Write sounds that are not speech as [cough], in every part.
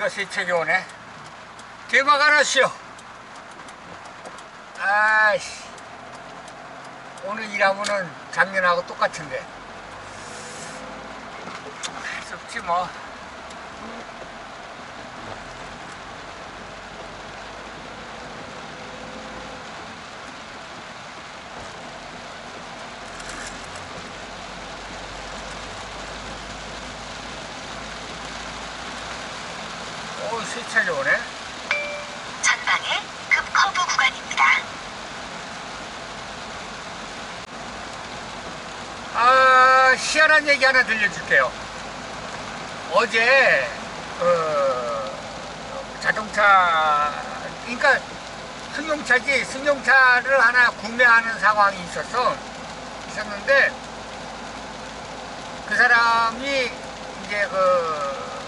비가 세차게 오네. 대박 하나씨요. 아이씨. 오늘 일하면은 작년하고 똑같은데. 없지 뭐. 오, 세차게 오네. 전방에 급 커브 구간입니다. 아, 희한한 얘기 하나 들려줄게요. 어제, 어, 자동차, 그러니까 승용차지, 승용차를 하나 구매하는 상황이 있었어. 있었는데, 그 사람이 이제 그,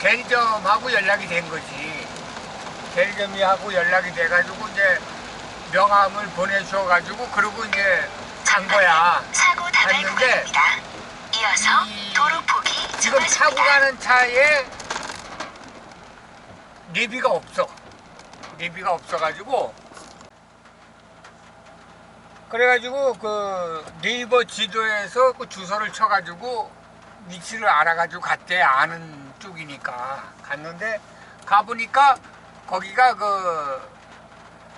대리점하고 연락이 된 거지. 대리점이하고 연락이 돼가지고 이제 명함을 보내주셔가지고, 그러고 이제 간 거야. 사고 다발 갔는데 구간입니다. 이어서 이- 도로 폭이 지금 좁아집니다. 가는 차에 내비가 없어. 내비가 없어가지고 그래가지고 그 네이버 지도에서 그 주소를 쳐가지고 위치를 알아가지고 갔대 아는 쪽이니까 갔는데 가보니까 거기가 그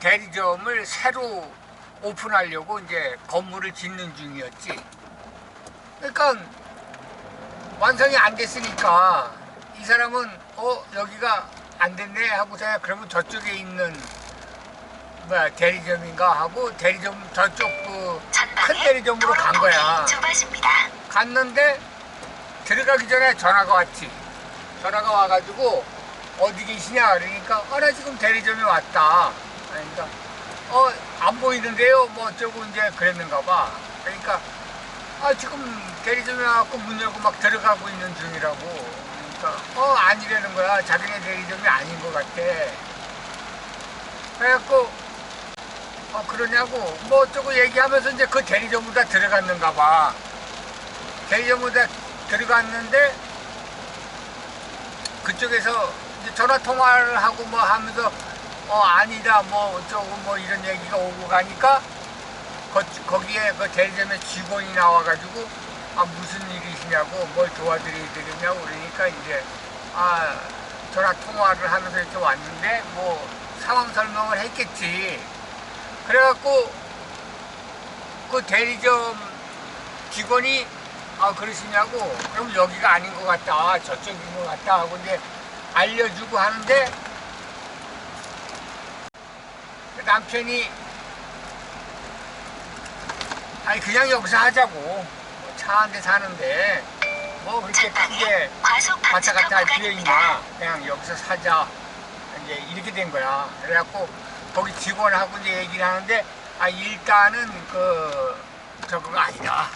대리점을 새로 오픈하려고 이제 건물을 짓는 중이었지. 그러니까 완성이 안 됐으니까 이 사람은 어 여기가 안 됐네 하고 생각 그러면 저쪽에 있는 뭐야 대리점인가 하고 대리점 저쪽 그 큰 대리점으로 간 거야. 갔는데 들어가기 전에 전화가 왔지. 전화가 와가지고 어디 계시냐 그러니까 어나 지금 대리점에 왔다. 그러니까 어 안 보이는데요. 뭐 어쩌고 이제 그랬는가 봐. 그러니까 아 지금 대리점에 와갖고 문 열고 막 들어가고 있는 중이라고. 그러니까 어 아니라는 거야. 자기네 대리점이 아닌 것 같아. 그래갖고 어 그러냐고 뭐 어쩌고 얘기하면서 이제 그 대리점으로 다 들어갔는가 봐. 대리점으로 다 들어갔는데 그쪽에서 전화 통화를 하고 뭐 하면서 어 아니다 뭐 어쩌고 뭐 이런 얘기가 오고 가니까 거, 거기에 그 대리점에 직원이 나와가지고 아 무슨 일이시냐고 뭘 도와드려야 되겠냐고 그러니까 이제 아 전화 통화를 하면서 이렇게 왔는데 뭐 상황 설명을 했겠지. 그래갖고 그 대리점 직원이 아 그러시냐고. 그럼 여기가 아닌 것 같다. 저쪽인 것 같다 하고 이제 알려주고 하는데 그 남편이 아니 그냥 여기서 하자고. 뭐차한 대 사는데. 뭐 그렇게 크게 왔다 갔다 할 필요. 있나? 그냥 여기서 사자. 이제 이렇게 된 거야. 그래갖고 거기 직원하고 이제 얘기를 하는데 아 일단은 그 저거가 아니다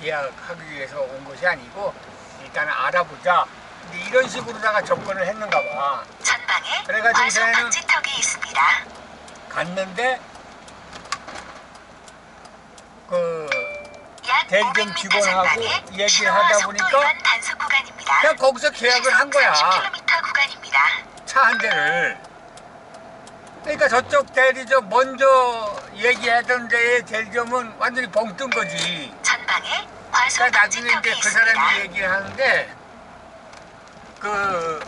계약하기 위해서 온 것이 아니고 일단은 알아보자 근데 이런 식으로다가 접근을 했는가 봐 전방에 그래가지고 방지턱이 있습니다. 갔는데 그약 대리점 500m 직원하고 얘기를 하다 보니까. 그냥 거기서 계약을 한 거야 30km 구간입니다. 차한 대를. 그러니까 저쪽 대리점 먼저 얘기하던 데의 대리점은 완전히 벙뜬 거지. 전방에 과속 그러니까 나중에 이제 그 있습니다. 사람이 얘기를 하는데 그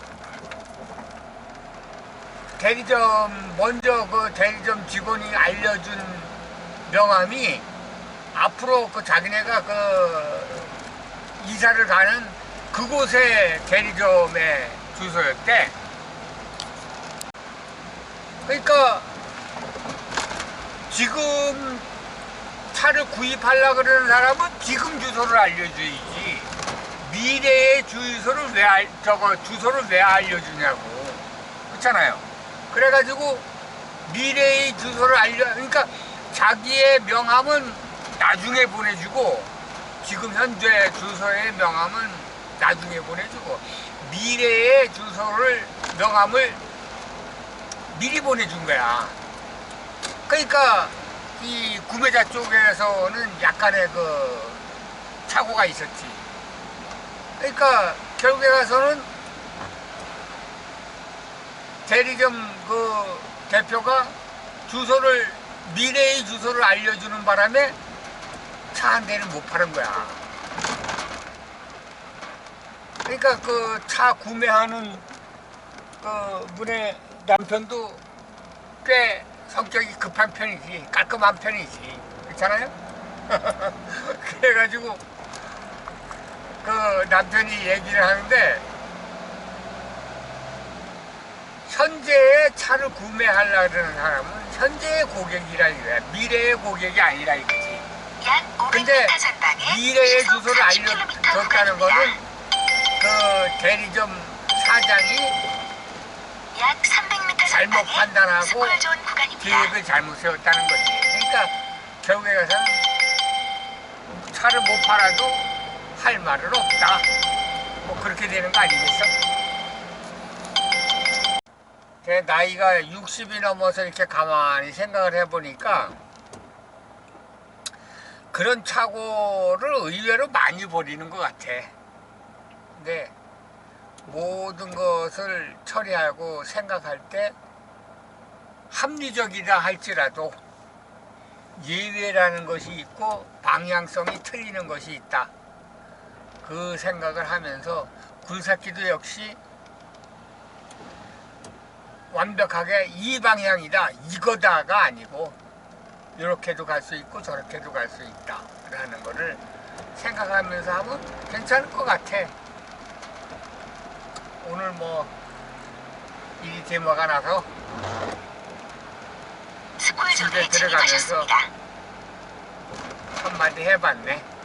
대리점 먼저 그 대리점 직원이 알려준 명함이 앞으로 그 자기네가 그 이사를 가는 그곳의 대리점의 주소였대. 그러니까 지금 차를 구입하려 그러는 사람은 지금 주소를 알려줘야지. 미래의 주소를 왜 알, 저거 주소를 왜 알려주냐고. 그렇잖아요. 그래가지고 미래의 주소를 알려, 그러니까 자기의 명함은 나중에 보내주고 지금 현재 주소의 명함은 나중에 보내주고 미래의 주소를 명함을 미리 보내준 거야. 그러니까 이 구매자 쪽에서는 약간의 그 착오가 있었지. 그러니까 결국에 가서는 대리점 그 대표가 주소를 미래의 주소를 알려주는 바람에 차 한 대는 못 파는 거야. 그러니까 그 차 구매하는 그 분의 남편도 꽤 성격이 급한 편이지 깔끔한 편이지 그렇잖아요? [laughs] 그래가지고 그 남편이 얘기를 하는데 현재의 차를 구매하려고 그러는 사람은 현재의 고객이라 이거야 미래의 고객이 아니라 이거지 약 500m 근데 미래의 주소를 30km 알려줬다는. 거는 그 대리점 사장이 약 300m 잘못 판단하고 계획을 잘못 세웠다는 거지. 그러니까 결국에 가서는 차를 못 팔아도 할 말은 없다. 뭐 그렇게 되는 거 아니겠어? 제 나이가 60이 넘어서 이렇게 가만히 생각을 해보니까 그런 착오를 의외로 많이 벌이는 것 같아. 근데 모든 것을 처리하고 생각할 때 합리적이다 할지라도 예외라는 것이 있고 방향성이 틀리는 것이 있다. 그 생각을 하면서 굴삭기도 역시 완벽하게 이 방향이다 이거다가 아니고 이렇게도 갈 수 있고 저렇게도 갈 수 있다 라는 거를 생각하면서 하면 괜찮을 것 같아 오늘 뭐 일이 대모가 나서 집에 들어가면서 진입하셨습니다. 한마디 해봤네